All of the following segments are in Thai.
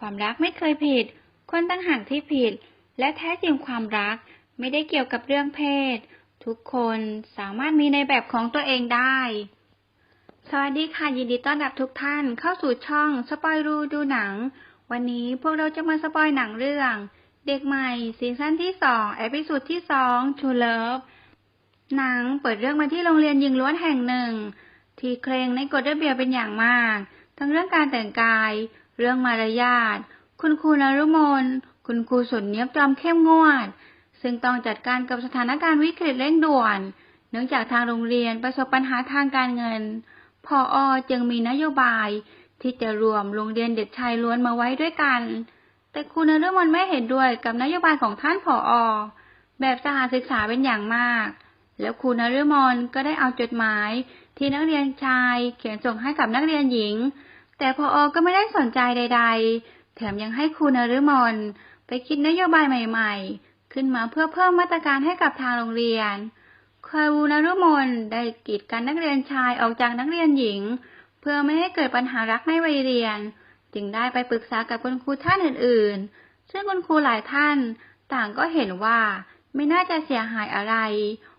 ความรักไม่เคยผิด คนตั้งหากที่ผิด และแท้จริงความรักไม่ได้เกี่ยวกับเรื่องเพศ ทุกคนสามารถมีในแบบของตัวเองได้ สวัสดีค่ะ ยินดีต้อนรับทุกท่านเข้าสู่ช่องสปอยรูดูหนัง วันนี้พวกเราจะมาสปอยหนังเรื่อง เด็กใหม่ซีซั่นที่สองเอพิ o d ดที่สองชูเลิฟหนังเปิดเรื่องมาที่โรงเรียนหญิงล้วนแห่งหนึ่ง ที่เคร่งในกฎระเบียบเป็นอย่างมาก ทั้งเรื่องการแต่งกาย เรื่องมารยาท คุณครูนรุมน คุณครูสุนเนียบจอมเข้มงวด ซึ่งต้องจัดการกับสถานการณ์วิกฤตเร่งด่วน เนื่องจากทางโรงเรียนประสบปัญหาทางการเงิน พออจึงมีนโยบายที่จะรวมโรงเรียนเด็กชายล้วนมาไว้ด้วยกัน แต่ครูนฤมลไม่เห็นด้วยกับนโยบายของท่านผออแบบสหศึกษาเป็นอย่างมาก แล้วครูนฤมลก็ได้เอาจดหมายที่นักเรียนชายเขียนส่งให้กับนักเรียนหญิง แต่พออก็ไม่ได้สนใจใด ๆ แถมยังให้ครูนฤมลไปคิดนโยบายใหม่ ๆ ขึ้นมาเพื่อเพิ่มมาตรการให้กับทางโรงเรียนครูนฤมลได้กีดกันนักเรียนชายออกจากนักเรียนหญิง เพื่อไม่ให้เกิดปัญหารักในวัยเรียน จึงได้ไปปรึกษากับคุณครูท่านอื่น ๆ ซึ่งคุณครูหลายท่านต่างก็เห็นว่าไม่น่าจะเสียหายอะไร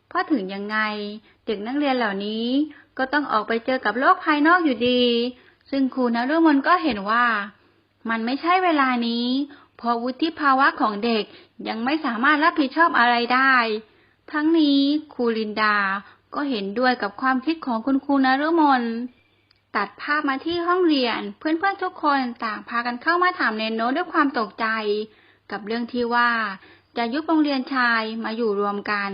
เพราะถึงยังไงเด็กนักเรียนเหล่านี้ก็ต้องออกไปเจอกับโลกภายนอกอยู่ดี ซึ่งครูนฤมลก็เห็นว่า มันไม่ใช่เวลานี้เพราะวุฒิภาวะของเด็กยังไม่สามารถรับผิดชอบอะไรได้ ทั้งนี้ครูลินดาก็เห็นด้วยกับความคิดของคุณครูนฤมลตัดภาพมาที่ห้องเรียน เพื่อนๆทุกคนต่างพากันเข้ามาถามเนนโนด้วยความตกใจ กับเรื่องที่ว่าจะยุบโรงเรียนชายมาอยู่รวมกัน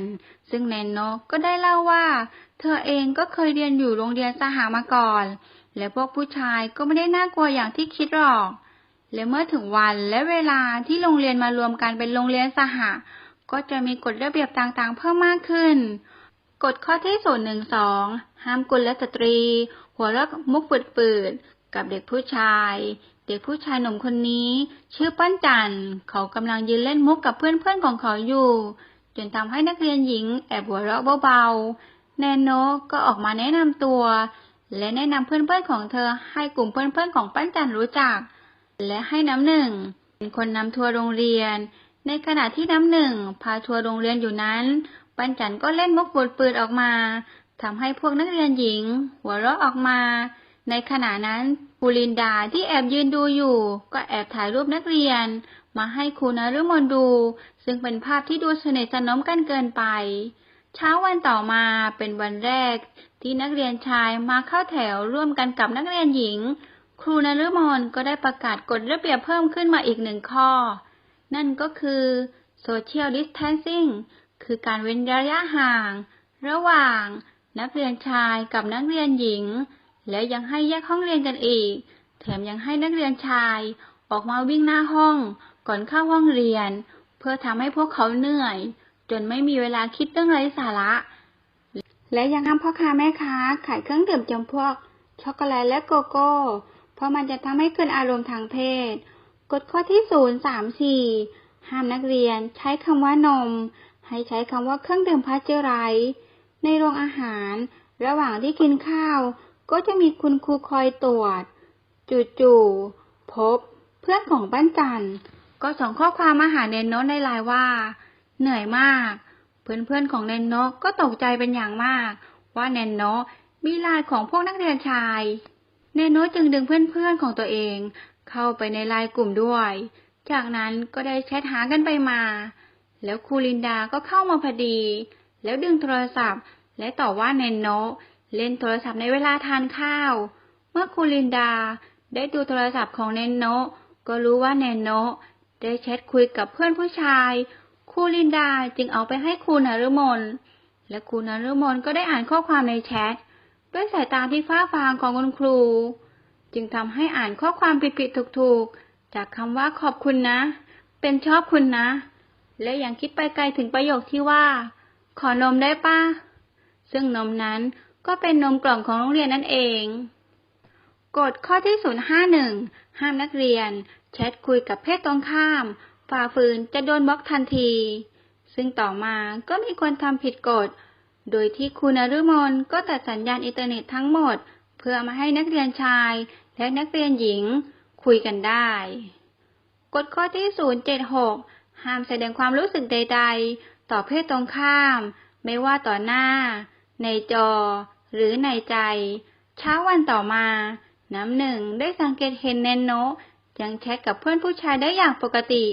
ซึ่งแนนโนก็ได้เล่าว่า เธอเองก็เคยเรียนอยู่โรงเรียนสหามาก่อน และพวกผู้ชายก็ไม่ได้น่ากลัวอย่างที่คิดหรอก และเมื่อถึงวันและเวลาที่โรงเรียนมารวมกันเป็นโรงเรียนสหะก็จะมีกฎระเบียบต่างๆ เพิ่มมากขึ้น กฎข้อที่ศูนหนึ่งสองห้ามกุลสตรี หัวเราะมุกปืดๆกับเด็กผู้ชาย เด็กผู้ชายหนุ่มคนนี้ ชื่อปั้นจันทร์เขากำลังยืนเล่นมุกกับเพื่อนๆของเขาอยู่ จนทำให้นักเรียนหญิงแอบหัวเราะเบาๆแนนโนก็ออกมาแนะนำตัว และแนะนำเพื่อนๆของเธอให้กลุ่มเพื่อนๆของปั้นจันรู้จัก และให้น้ำหนึ่งเป็นคนนำทัวร์โรงเรียน ในขณะที่น้ำหนึ่งพาทัวร์โรงเรียนอยู่นั้น ปั้นจันก็เล่นมุกปืดปืดออกมาทำให้พวกนักเรียนหญิง หัวเราะออกมา ในขณะนั้นปูลินดาที่แอบยืนดูอยู่ ก็แอบถ่ายรูปนักเรียน มาให้ครูนฤมลดู ซึ่งเป็นภาพที่ดูสนิทสนมกันเกินไป เช้าวันต่อมาเป็นวันแรก ที่นักเรียนชายมาเข้าแถวร่วมกันกับนักเรียนหญิง ครูนฤมลก็ได้ประกาศกฎระเบียบเพิ่มขึ้นมาอีกหนึ่งข้อ นั่นก็คือ social distancing คือการเว้นระยะห่าง ระหว่างนักเรียนชายกับนักเรียนหญิง และยังให้แยกห้องเรียนกันอีก แถมยังให้นักเรียนชายออกมาวิ่งหน้าห้องก่อนเข้าห้องเรียน เพื่อทำให้พวกเขาเหนื่อย จนไม่มีเวลาคิดเรื่องไร้สาระ และยังห้ามพ่อค้าแม่ค้าขายเครื่องดื่มจำพวก ช็อกโกแลตและโกโก้ เพราะมันจะทำให้เกิดอารมณ์ทางเพศ กฎข้อที่ศูนย์สามสี่ห้ามนักเรียนใช้คำว่านม ให้ใช้คำว่าเครื่องดื่มพาสเจอไรส์ในโรงอาหาร ระหว่างที่กินข้าว ก็จะมีคุณครูคอยตรวจ จู่ๆพบ เพื่อนของป้านจันก็ส่งข้อความมาหาเนนโนตในไลน์ว่า เหนื่อยมาก เพื่อนๆของเนนโนก็ตกใจเป็นอย่างมาก ว่าเนนโนมีไลน์ของพวกนักเรียนชายเนนโนจึงดึงเพื่อนๆของตัวเอง เข้าไปในไลน์กลุ่มด้วย จากนั้นก็ได้แชทหากันไปมา แล้วครูลินดาก็เข้ามาพอดี แล้วดึงโทรศัพท์ และต่อว่าเนนโนเล่นโทรศัพท์ในเวลาทานข้าว เมื่อครูลินดาได้ดูโทรศัพท์ของเนนโนก็รู้ว่าเนนโนได้แชทคุยกับเพื่อนผู้ชาย ครูลินดาจึงเอาไปให้ครูนฤมลและครูนฤมลก็ได้อ่านข้อความในแชทด้วยสายตาที่ฟ้าฟางของคุณครู จึงทำให้อ่านข้อความผิดๆถูกๆ จากคำว่าขอบคุณนะ เป็นชอบคุณนะ และยังคิดไปไกลถึงประโยคที่ว่า ขอนมได้ป้าซึ่งนมนั้นก็เป็นนมกล่องของโรงเรียนนั่นเอง กฎข้อที่ 051 ห้ามนักเรียน แชทคุยกับเพศตรงข้าม ฝ่าฝืนจะโดนบล็อกทันที ซึ่งต่อมาก็มีคนทำผิดกฎ โดยที่คุณนฤมลก็ตัดสัญญาณอินเทอร์เน็ตทั้งหมด เพื่อมาให้นักเรียนชายและนักเรียนหญิงคุยกันได้ กฎข้อที่ 076 ห้ามแสดงความรู้สึกใด ๆ ต่อเพศตรงข้าม ไม่ว่าต่อหน้า ในจอ หรือในใจ เช้าวันต่อมา น้ำหนึ่งได้สังเกตเห็นแนนโนยังแชทกับเพื่อนผู้ชายได้อย่างปกติ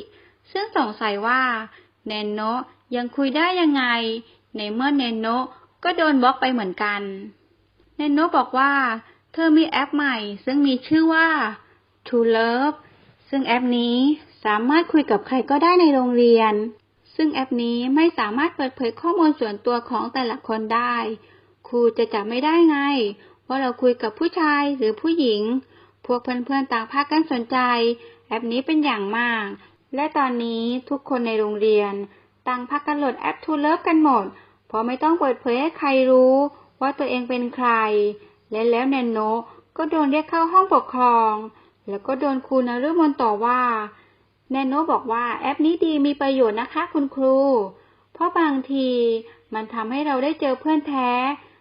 ซึ่งสงสัยว่าแนนโนะยังคุยได้ยังไง ในเมื่อแนนโนะก็โดนบล็อกไปเหมือนกันแนนโนะบอกว่า เธอมีแอปใหม่ ซึ่งมีชื่อว่า True Love ซึ่งแอปนี้สามารถคุยกับใครก็ได้ในโรงเรียน ซึ่งแอปนี้ไม่สามารถเปิดเผยข้อมูลส่วนตัวของแต่ละคนได้ ครูจะจับไม่ได้ไง ว่าเราคุยกับผู้ชายหรือผู้หญิง พวกเพื่อนๆต่างพากันสนใจ แอปนี้เป็นอย่างมาก และตอนนี้ทุกคนในโรงเรียนต่างพากันโหลดแอป True Love กันหมด เพราะไม่ต้องเปิดเผยให้ใครรู้ว่าตัวเองเป็นใคร และแล้วแนนโนก็โดนเรียกเข้าห้องปกครอง แล้วก็โดนครูนฤมลต่อว่า แนนโนบอกว่าแอปนี้ดีมีประโยชน์นะคะคุณครู เพราะบางทีมันทำให้เราได้เจอเพื่อนแท้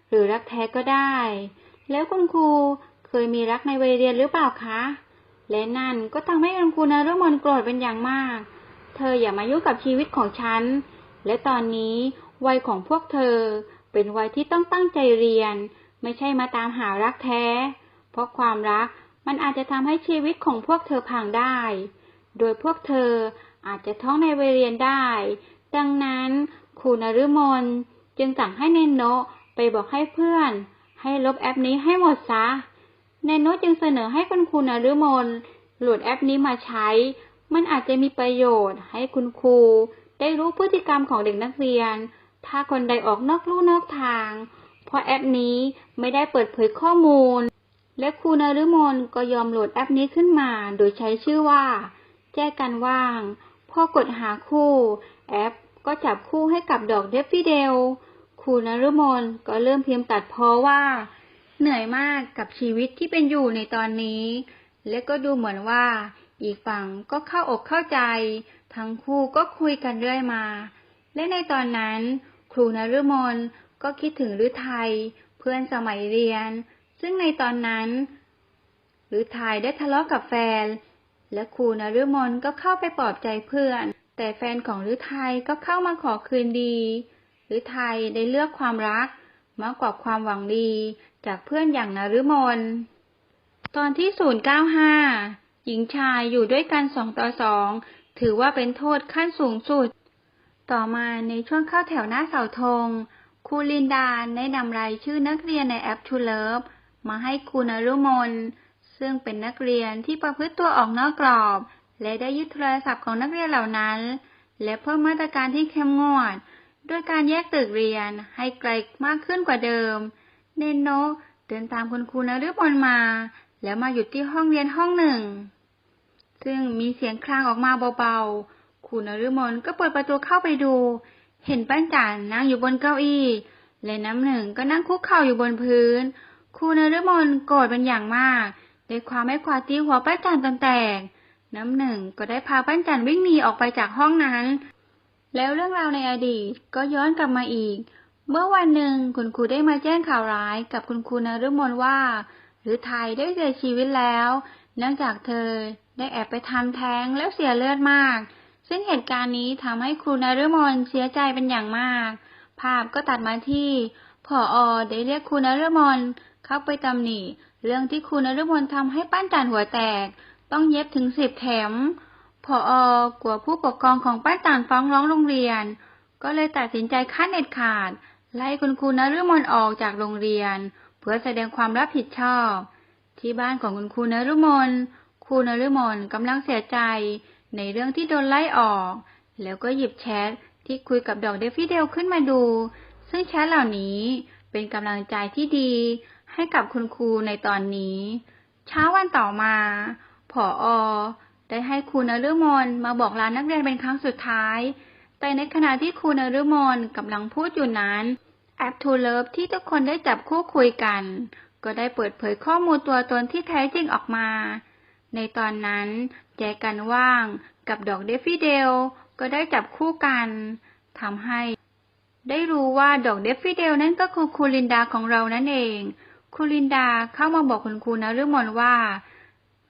หรือรักแท้ก็ได้ แล้วคุณครูเคยมีรักในวัยเรียนหรือเปล่าคะ และนั่นก็ทำให้คุณครูนฤมลโกรธเป็นอย่างมาก เธออย่ามายุ่งกับชีวิตของฉัน และตอนนี้วัยของพวกเธอ เป็นวัยที่ต้องตั้งใจเรียน ไม่ใช่มาตามหารักแท้ เพราะความรักมันอาจจะทำให้ชีวิตของพวกเธอพังได้ โดยพวกเธออาจจะท้องในวัยเรียนได้ ดังนั้นครูนฤมลจึงสั่งให้เนนโนะไปบอกให้เพื่อน ให้ลบแอปนี้ให้หมดซะ เนนโนจึงเสนอให้คุณครูนฤมลโหลดแอปนี้มาใช้ มันอาจจะมีประโยชน์ ให้คุณครู ได้รู้พฤติกรรมของเด็กนักเรียน ถ้าคนใดออกนอกลู่นอกทาง เพราะแอปนี้ไม่ได้เปิดเผยข้อมูล และครูนฤมลก็ยอมโหลดแอปนี้ขึ้นมา โดยใช้ชื่อว่า แจ้กันว่าง พอกดหาคู่ แอปก็จับคู่ให้กับดอกเดฟฟิเดลครูนฤมลก็เริ่มพิมพ์ตัดเพอว่า เหนื่อยมากกับชีวิตที่เป็นอยู่ในตอนนี้ และก็ดูเหมือนว่า อีกฝั่งก็เข้าอกเข้าใจ ทั้งคู่ก็คุยกันเรื่อยมา และในตอนนั้น ครูนฤมลก็คิดถึงฤทัยเพื่อนสมัยเรียน ซึ่งในตอนนั้นฤทัยได้ทะเลาะกับแฟน และครูนฤมลก็เข้าไปปลอบใจเพื่อน แต่แฟนของฤทัยก็เข้ามาขอคืนดีฤทัยได้เลือกความรักมากกว่าความหวังดี จากเพื่อนอย่างนฤมล ตอนที่ 095 หญิงชายอยู่ด้วยกันสองต่อสองถือว่าเป็นโทษขั้นสูงสุด ต่อมาในช่วงเข้าแถวหน้าเสาธงครูลินดาได้นำรายชื่อนักเรียนในแอปทูเลิฟมาให้ครูนฤมลซึ่งเป็นนักเรียนที่ประพฤติตัวออกนอกกรอบ และได้ยึดโทรศัพท์ของนักเรียนเหล่านั้น และเพิ่มมาตรการที่เข้มงวด ด้วยการแยกตึกเรียนให้ไกลมากขึ้นกว่าเดิม เนนโนเดินตามคุณครูนฤมลมา แล้วมาหยุดที่ห้องเรียนห้องหนึ่ง ซึ่งมีเสียงคลางออกมาเบาๆครูนฤมลก็เปิดประตูเข้าไปดู เห็นป้านจันนั่งอยู่บนเก้าอี้และน้ำหนึ่งก็นั่งคุกเข่าอยู่บนพื้นครูนฤมลโกรธเป็นอย่างมากด้วยความไม่ควาตีหัวป้านจันจนแตกน้ำหนึ่งก็ได้พาป้านจันวิ่งหนีออกไปจากห้องนั้น แล้วเรื่องราวในอดีตก็ย้อนกลับมาอีก เมื่อวันหนึ่งคุณครูได้มาแจ้งข่าวร้ายกับคุณครูนฤมลว่า หรือไทยได้เสียชีวิตแล้ว เนื่องจากเธอได้แอบไปทำแท้งแล้วเสียเลือดมาก ซึ่งเหตุการณ์นี้ทำให้ครูนฤมลเสียใจเป็นอย่างมาก ภาพก็ตัดมาที่ผออได้เรียกครูนฤมลเข้าไปตำหนิ เรื่องที่ครูนฤมลทำให้ปั้นจันหัวแตก ต้องเย็บถึงสิบเข็มผออกลัวผู้ปกครองของป้านจันฟ้องร้องโรงเรียน ก็เลยตัดสินใจขั้นเด็ดขาด ไล่คุณครูนฤมลออกจากโรงเรียน เพื่อแสดงความรับผิดชอบ ที่บ้านของคุณครูนฤมลครูนฤมลกำลังเสียใจในเรื่องที่โดนไล่ออก แล้วก็หยิบแชทที่คุยกับดอกเดฟฟิเดลขึ้นมาดู ซึ่งแชทเหล่านี้เป็นกำลังใจที่ดีให้กับคุณครูในตอนนี้ เช้าวันต่อมาผออได้ให้ครูนฤมลมาบอกลานักเรียนเป็นครั้งสุดท้าย แต่ในขณะที่ครูนฤมลกำลังพูดอยู่นั้นแอปทูเลิฟที่ทุกคนได้จับคู่คุยกัน ก็ได้เปิดเผยข้อมูลตัวตนที่แท้จริงออกมา ในตอนนั้นแจกันว่างกับดอกเดฟฟิเดลก็ได้จับคู่กันทำให้ ได้รู้ว่าดอกเดฟฟิเดลนั่นก็คือครูลินดาของเรานั่นเองครูลินดาเข้ามาบอกคุณครูนฤมลว่า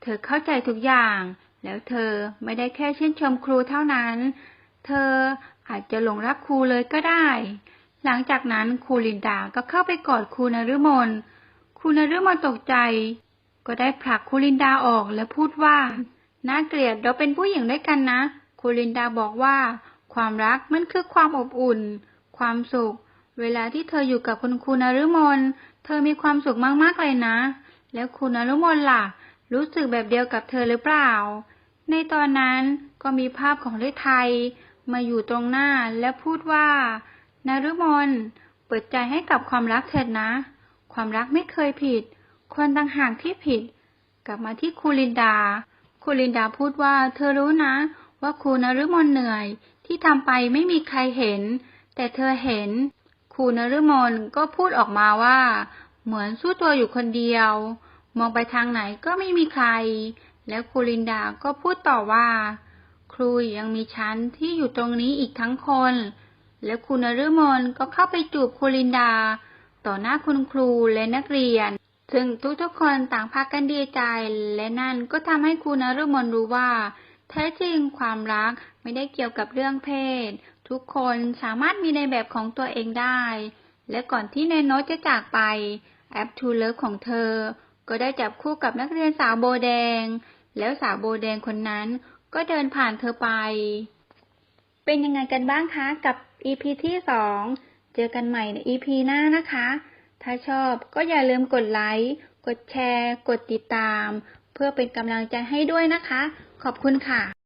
เธอเข้าใจทุกอย่าง แล้วเธอไม่ได้แค่ชื่นชมครูเท่านั้น เธออาจจะหลงรักครูเลยก็ได้ หลังจากนั้นครูลินดาก็เข้าไปกอดครูนฤมลครูนฤมลตกใจ ก็ได้ผลักครูลินดาออกและพูดว่า น่าเกลียดเราเป็นผู้หญิงด้วยกันนะ ครูลินดาบอกว่า ความรักมันคือความอบอุ่น ความสุข เวลาที่เธออยู่กับคุณครูนฤมลเธอมีความสุขมากๆเลยนะ แล้วครูนฤมลล่ะ รู้สึกแบบเดียวกับเธอหรือเปล่า ในตอนนั้นก็มีภาพของฤทัย มาอยู่ตรงหน้าและพูดว่านฤมลเปิดใจให้กับความรักเถิดนะ ความรักไม่เคยผิด คนต่างหากที่ผิด กลับมาที่คูลินดา คูลินดาพูดว่า เธอรู้นะ ว่าครูนฤมลเหนื่อย ที่ทำไปไม่มีใครเห็น แต่เธอเห็น ครูนฤมลก็พูดออกมาว่า เหมือนสู้ตัวอยู่คนเดียว มองไปทางไหนก็ไม่มีใคร แล้วคูลินดาก็พูดต่อว่า ครูยังมีฉันที่อยู่ตรงนี้อีกทั้งคน แล้วครูนฤมลก็เข้าไปจูบครูลินดา ต่อหน้าคุณครูและนักเรียน ซึ่งทุกๆคนต่างพากันดีใจ และนั่นก็ทำให้ครูนฤมลรู้ว่า แท้จริงความรักไม่ได้เกี่ยวกับเรื่องเพศ ทุกคนสามารถมีในแบบของตัวเองได้ และก่อนที่นายโนตจะจากไปแอปทูเลิฟของเธอ ก็ได้จับคู่กับนักเรียนสาวโบแดง แล้วสาวโบแดงคนนั้น ก็เดินผ่านเธอไป เป็นยังไงกันบ้างคะกับ EP ที่สองเจอกันใหม่ใน EP หน้านะคะ ถ้าชอบก็อย่าลืมกดไลค์ กดแชร์ กดติดตาม เพื่อเป็นกำลังใจให้ด้วยนะคะ ขอบคุณค่ะ